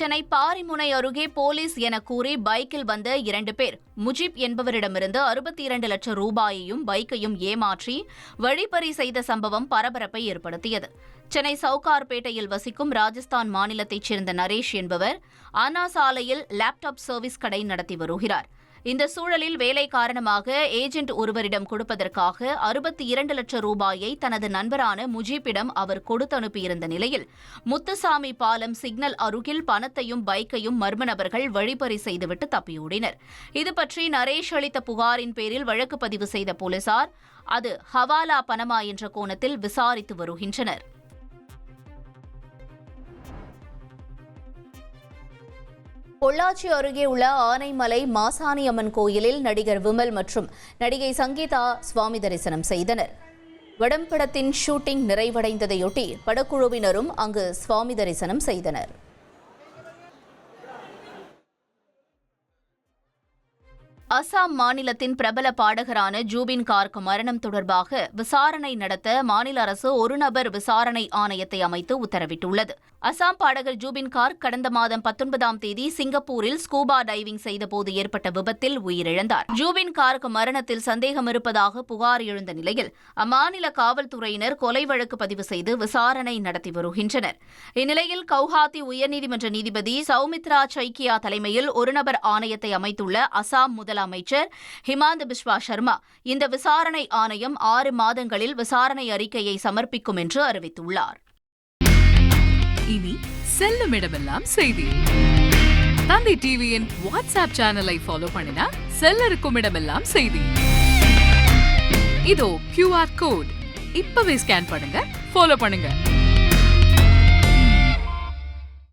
சென்னை பாரிமுனை அருகே போலீஸ் என கூறி பைக்கில் வந்த இரண்டு பேர். முஜிப் என்பவரிடமிருந்து அறுபத்தி இரண்டு லட்சம் ரூபாயையும் பைக்கையும் ஏமாற்றி வழிப்பறி செய்த சம்பவம் பரபரப்பை ஏற்படுத்தியது. சென்னை சவுகார்பேட்டையில் வசிக்கும் ராஜஸ்தான் மாநிலத்தைச் சேர்ந்த நரேஷ் என்பவர் அண்ணா சாலையில் லேப்டாப் சர்வீஸ் கடை நடத்தி வருகிறார். இந்த சூழலில் வேலை காரணமாக ஏஜென்ட் ஒருவரிடம் கொடுப்பதற்காக அறுபத்தி இரண்டு லட்சம் ரூபாயை தனது நண்பரான முஜீப்பிடம் அவர் கொடுத்து அனுப்பியிருந்த நிலையில் முத்துசாமி பாலம் சிக்னல் அருகில் பணத்தையும் பைக்கையும் மர்ம நபர்கள் வழிபறி செய்துவிட்டு தப்பியோடினர். இதுபற்றி நரேஷ் அளித்த புகாரின் பேரில் வழக்கு பதிவு செய்த போலீசார் அது ஹவாலா பணமா என்ற கோணத்தில் விசாரித்து வருகின்றனர். பொள்ளாச்சி அருகே உள்ள ஆனைமலை மாசாணி அம்மன் கோயிலில் நடிகர் விமல் மற்றும் நடிகை சங்கீதா சுவாமி தரிசனம் செய்தனர். வடம்படத்தின் ஷூட்டிங் நிறைவடைந்ததையொட்டி படக்குழுவினரும் அங்கு சுவாமி தரிசனம் செய்தனர். அசாம் மாநிலத்தின் பிரபல பாடகரான ஜூபின் கார்க் மரணம் தொடர்பாக விசாரணை நடத்த மாநில அரசு ஒரு நபர் விசாரணை ஆணையத்தை அமைத்து உத்தரவிட்டுள்ளது. அசாம் பாடகர் ஜூபின் கார்க் கடந்த மாதம் பத்தொன்பதாம் தேதி சிங்கப்பூரில் ஸ்கூபா டைவிங் செய்தபோது ஏற்பட்ட விபத்தில் உயிரிழந்தார். ஜூபின் கார்க் மரணத்தில் சந்தேகம் இருப்பதாக புகார் எழுந்த நிலையில் அம்மாநில காவல்துறையினர் கொலை வழக்கு பதிவு செய்து விசாரணை நடத்தி வருகின்றனர். இந்நிலையில் கவுஹாத்தி உயர்நீதிமன்ற நீதிபதி சௌமித்ரா சைக்கியா தலைமையில் ஒருநபர் ஆணையத்தை அமைத்துள்ள அசாம் முதல் அமைச்சர் ஹிமாந்த பிஸ்வா சர்மா இந்த விசாரணை ஆணையம் ஆறு மாதங்களில் விசாரணை அறிக்கையை சமர்ப்பிக்கும் என்று அறிவித்துள்ளார். இனி செல்லும் இடமெல்லாம் செய்தி. தந்தை டிவியின் வாட்ஸ்அப் சேனலை ஃபாலோ பண்ணினா செல்ல இருக்கும் இடமெல்லாம் செய்தி. இதோ கியூஆர் கோட் இப்பவே ஸ்கேன் பண்ணுங்க ஃபாலோ பண்ணுங்க.